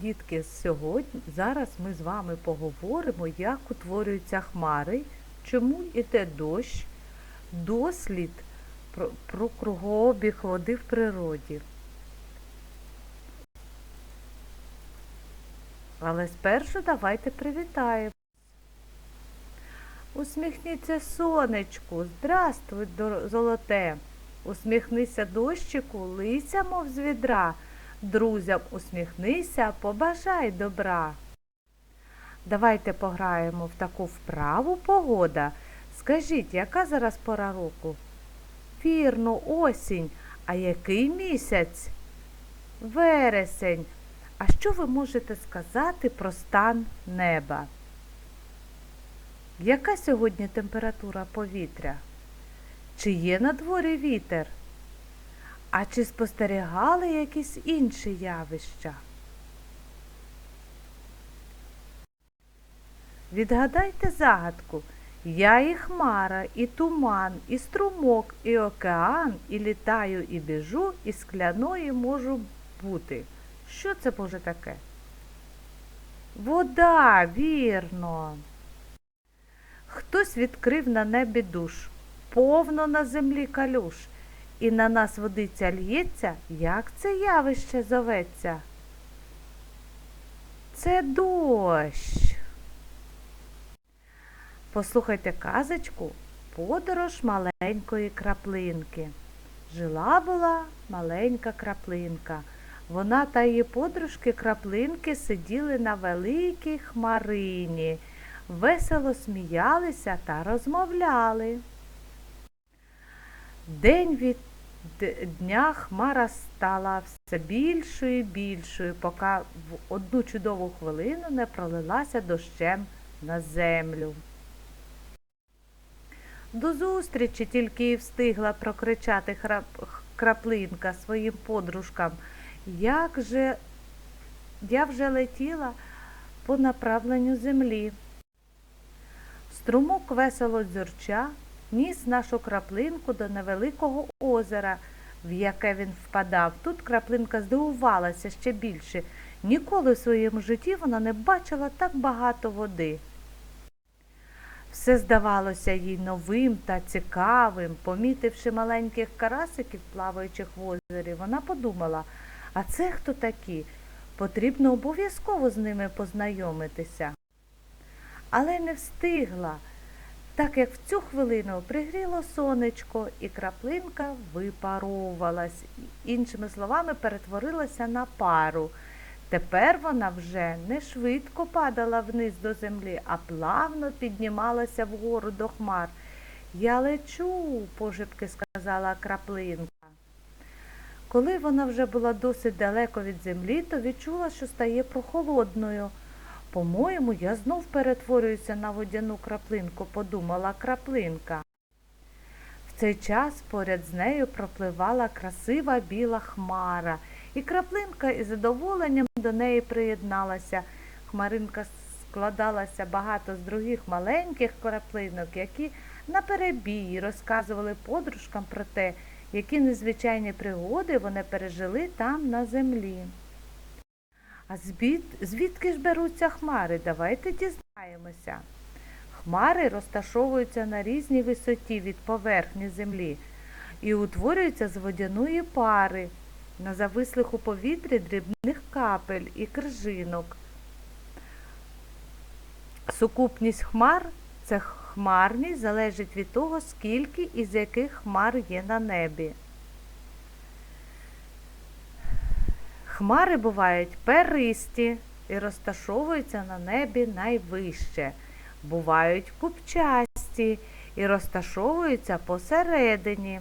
Дітки, сьогодні зараз ми з вами поговоримо, як утворюються хмари, чому йде дощ, дослід про, про кругообіг води в природі. Але спершу давайте привітаємо. Усміхніться сонечку, здравствуй, золоте. Усміхнися дощику, лися, мов з відра. Друзям усміхнися, побажай добра. Давайте пограємо в таку вправу погода. Скажіть, яка зараз пора року? Вірно, осінь. А який місяць? Вересень. А що ви можете сказати про стан неба? Яка сьогодні температура повітря? Чи є на дворі вітер? А чи спостерігали якісь інші явища? Відгадайте загадку. Я і хмара, і туман, і струмок, і океан, і літаю, і біжу, і скляною можу бути. Що це може таке? Вода, вірно. Хтось відкрив на небі душ, повно на землі калюш, і на нас водиця л'ється, як це явище зоветься? Це дощ. Послухайте казочку Подорож маленької краплинки. Жила була маленька краплинка. Вона та її подружки краплинки сиділи на великій хмарині, весело сміялися та розмовляли. День від дня хмара стала все більшою і більшою, поки в одну чудову хвилину не пролилася дощем на землю. До зустрічі тільки і встигла прокричати краплинка своїм подружкам. Як же я вже летіла по направленню землі. Струмок весело дзюрча ніс нашу краплинку до невеликого озера, в яке він впадав. Тут краплинка здивувалася ще більше. Ніколи в своєму житті вона не бачила так багато води. Все здавалося їй новим та цікавим. Помітивши маленьких карасиків, плаваючих в озері, вона подумала, а це хто такі? Потрібно обов'язково з ними познайомитися. Але не встигла, так як в цю хвилину пригріло сонечко, і краплинка випаровувалась, іншими словами, перетворилася на пару. Тепер вона вже не швидко падала вниз до землі, а плавно піднімалася вгору до хмар. Я лечу, пошепки сказала краплинка. Коли вона вже була досить далеко від землі, то відчула, що стає прохолодною. По-моєму, я знов перетворююся на водяну краплинку, подумала краплинка. В цей час поряд з нею пропливала красива біла хмара, і краплинка із задоволенням до неї приєдналася. Хмаринка складалася багато з других маленьких краплинок, які наперебій розказували подружкам про те, які незвичайні пригоди вони пережили там на землі. А звід, звідки ж беруться хмари? Давайте дізнаємося. Хмари розташовуються на різній висоті від поверхні землі і утворюються з водяної пари на завислих у повітрі дрібних капель і крижинок. Сукупність хмар це хмарність залежить від того, скільки і з яких хмар є на небі. Хмари бувають перисті і розташовуються на небі найвище. Бувають купчасті і розташовуються посередині.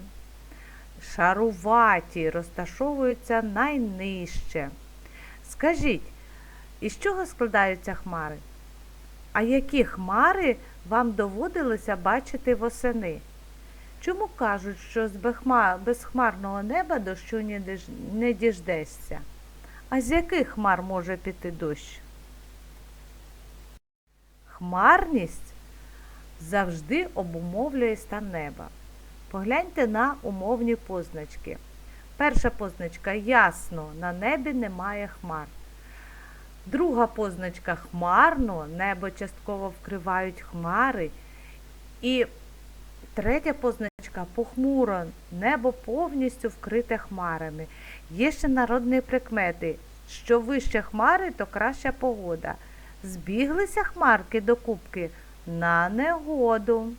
Шаруваті розташовуються найнижче. Скажіть, із чого складаються хмари? А які хмари вам доводилося бачити восени? Чому кажуть, що з безхмарного неба дощу не діждешся? А з яких хмар може піти дощ? Хмарність завжди обумовлює стан неба. Погляньте на умовні позначки. Перша позначка ясно, на небі немає хмар. Друга позначка хмарно, небо частково вкривають хмари. І третя позначка похмуро, небо повністю вкрите хмарами. Є ще народні прикмети. Що вище хмари, то краща погода. Збіглися хмарки до кубки на негоду.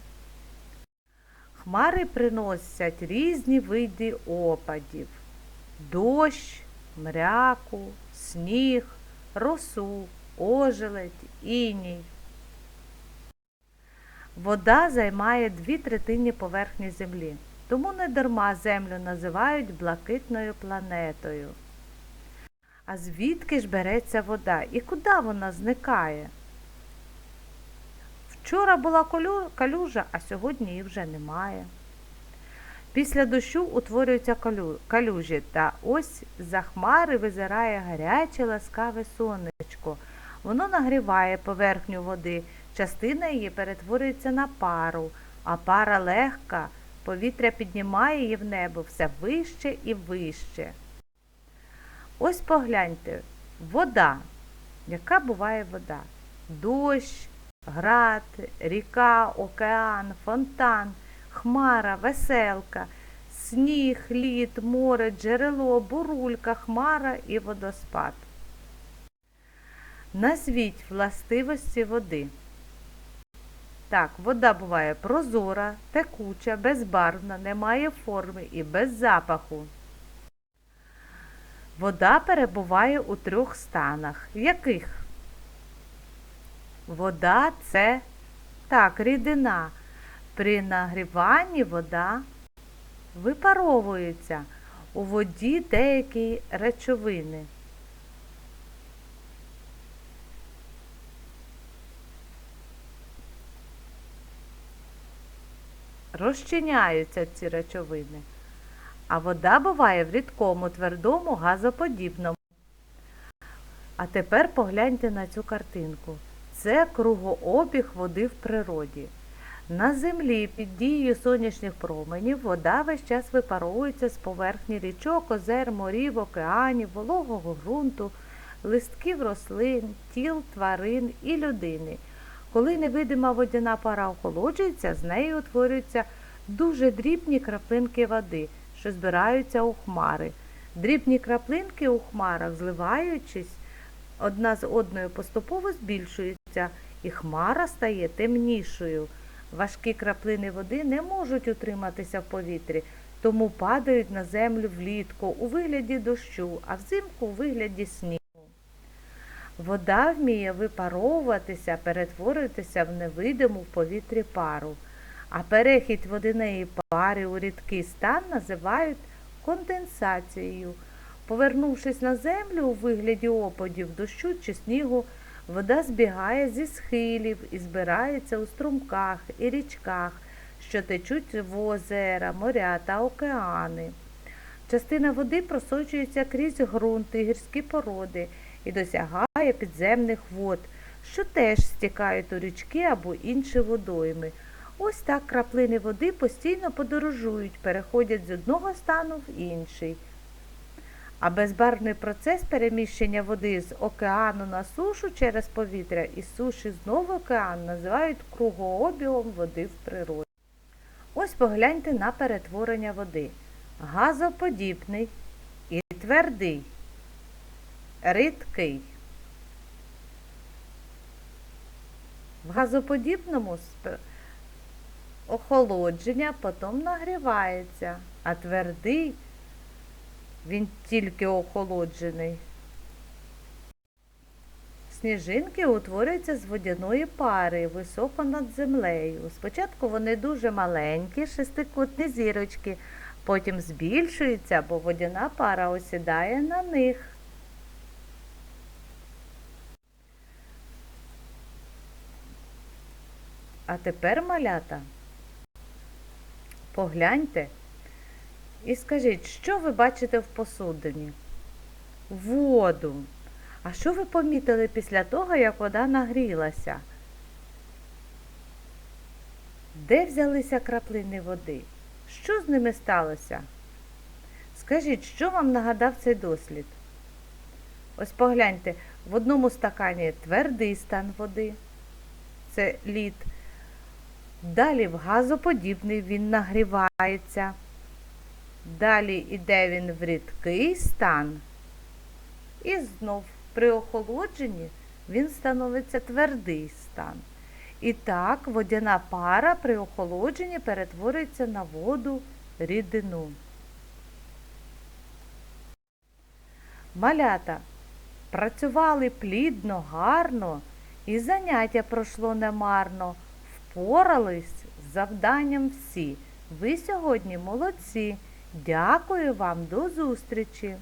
Хмари приносять різні види опадів. Дощ, мряку, сніг, росу, ожеледь, іній. Вода займає дві третини поверхні землі, тому не дарма землю називають блакитною планетою. А звідки ж береться вода і куди вона зникає? Вчора була калюжа, а сьогодні її вже немає. Після дощу утворюються калюжі, та ось за хмари визирає гаряче ласкаве сонечко. Воно нагріває поверхню води, частина її перетворюється на пару, а пара легка, повітря піднімає її в небо все вище і вище. Ось погляньте, вода. Яка буває вода? Дощ, град, ріка, океан, фонтан, хмара, веселка, сніг, лід, море, джерело, бурулька, хмара і водоспад. Назвіть властивості води. Так, вода буває прозора, текуча, безбарвна, не має форми і без запаху. Вода перебуває у трьох станах. Яких? Вода це так, рідина. При нагріванні вода випаровується. У воді деякі речовини. Розчиняються ці речовини. А вода буває в рідкому, твердому, газоподібному. А тепер погляньте на цю картинку. Це кругообіг води в природі. На землі під дією сонячних променів вода весь час випаровується з поверхні річок, озер, морів, океанів, вологого ґрунту, листків рослин, тіл, тварин і людини. Коли невидима водяна пара охолоджується, з неї утворюються дуже дрібні краплинки води, що збираються у хмари. Дрібні краплинки у хмарах, зливаючись, одна з одною поступово збільшуються, і хмара стає темнішою. Важкі краплини води не можуть утриматися в повітрі, тому падають на землю влітку у вигляді дощу, а взимку у вигляді снігу. Вода вміє випаровуватися, перетворюватися в невидиму в повітрі пару, а перехід водяної пари у рідкий стан називають конденсацією. Повернувшись на землю у вигляді опадів, дощу чи снігу, вода збігає зі схилів і збирається у струмках і річках, що течуть в озера, моря та океани. Частина води просочується крізь ґрунт і гірські породи і досягає підземних вод, що теж стікають у річки або інші водойми. Ось так краплини води постійно подорожують, переходять з одного стану в інший. А безбарвний процес переміщення води з океану на сушу через повітря і суші знову океан називають кругообігом води в природі. Ось погляньте на перетворення води. Газоподібний і твердий, рідкий. В газоподібному охолодження потім нагрівається, а твердий він тільки охолоджений. Сніжинки утворюються з водяної пари високо над землею. Спочатку вони дуже маленькі, шестикутні зірочки, потім збільшуються, бо водяна пара осідає на них. А тепер, малята, погляньте і скажіть, що ви бачите в посудині? Воду. А що ви помітили після того, як вода нагрілася? Де взялися краплини води? Що з ними сталося? Скажіть, що вам нагадав цей дослід? Ось погляньте, В одному стакані твердий стан води, це лід. Далі в газоподібний він нагрівається. Далі йде він в рідкий стан. І знов при охолодженні він становиться твердий стан. І так водяна пара при охолодженні перетворюється на воду рідину. Малята працювали плідно, гарно, і заняття пройшло немарно. Впорались з завданням всі. Ви сьогодні молодці. Дякую вам, до зустрічі!